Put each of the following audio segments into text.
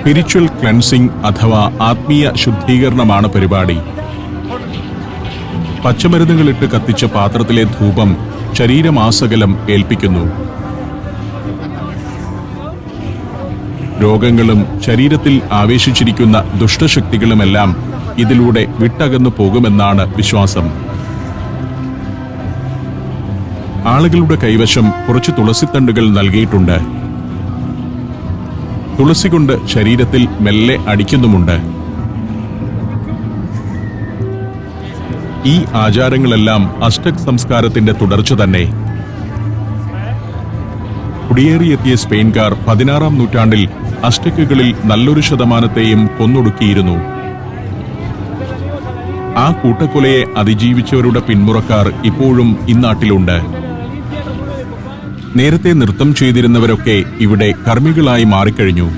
Spiritual cleansing അഥവാ ആത്മീയ ശുദ്ധീകരണമാണ് പരിപാടി. പച്ചമരുന്നുകളിട്ട് കത്തിച്ച പാത്രത്തിലെ ധൂപം ശരീരമാസകലം ഏൽപ്പിക്കുന്നു. രോഗങ്ങളും ശരീരത്തിൽ ആവേശിച്ചിരിക്കുന്ന ദുഷ്ടശക്തികളുമെല്ലാം ഇതിലൂടെ വിട്ടകന്നു പോകുമെന്നാണ് വിശ്വാസം. ആളുകളുടെ കൈവശം കുറച്ച് തുളസിത്തണ്ടുകൾ നൽകിയിട്ടുണ്ട്. തുളസി കൊണ്ട് ശരീരത്തിൽ മെല്ലെ അടിക്കുന്നുമുണ്ട്. ഈ ആചാരങ്ങളെല്ലാം അഷ്ടക് സംസ്കാരത്തിന്റെ തുടർച്ച തന്നെ. കുടിയേറിയെത്തിയ സ്പെയിൻകാർ പതിനാറാം നൂറ്റാണ്ടിൽ അഷ്ടക്കുകളിൽ നല്ലൊരു ശതമാനത്തെയും കൊന്നൊടുക്കിയിരുന്നു. ആ കൂട്ടക്കൊലയെ അതിജീവിച്ചവരുടെ പിന്മുറക്കാർ ഇപ്പോഴും ഇന്നാട്ടിലുണ്ട്. നേരത്തെ നൃത്തം ചെയ്തിരുന്നവരൊക്കെ ഇവിടെ കർമ്മികളായി മാറിക്കഴിഞ്ഞു.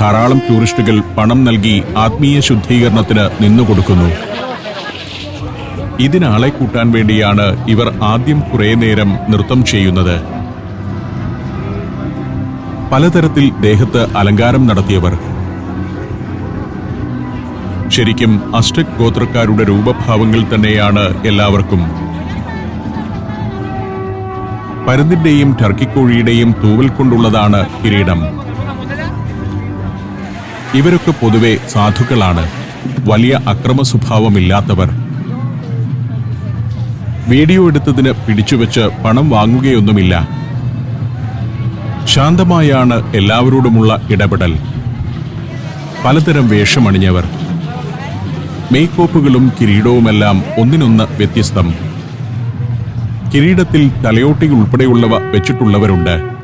ധാരാളം ടൂറിസ്റ്റുകൾ പണം നൽകി ആത്മീയ ശുദ്ധീകരണത്തിന് നിന്നുകൊടുക്കുന്നു ഇതിനാളെ കൂട്ടാൻ വേണ്ടിയാണ് ഇവർ ആദ്യം കുറേ നേരം നൃത്തം ചെയ്യുന്നത്. പലതരത്തിൽ ദേഹത്ത് അലങ്കാരം നടത്തിയവർ. ശരിക്കും അഷ്ടക് ഗോത്രക്കാരുടെ രൂപഭാവങ്ങൾ തന്നെയാണ് എല്ലാവർക്കും. പരുന്തിന്റെയും ടർക്കിക്കോഴിയുടെയും തൂവൽ കൊണ്ടുള്ളതാണ് കിരീടം. ഇവരൊക്കെ പൊതുവെ സാധുക്കളാണ്. വലിയ അക്രമ സ്വഭാവമില്ലാത്തവർ വീഡിയോ എടുത്തതിന് പിടിച്ചുവെച്ച് പണം വാങ്ങുകയൊന്നുമില്ല. ശാന്തമായാണ് എല്ലാവരോടുമുള്ള ഇടപെടൽ. പലതരം വേഷമണിഞ്ഞവർ. മേക്കോപ്പുകളും കിരീടവുമെല്ലാം ഒന്നിനൊന്ന് വ്യത്യസ്തം. കിരീടത്തിൽ തലയോട്ടി ഉൾപ്പെടെയുള്ളവ വെച്ചിട്ടുള്ളവരുണ്ട്.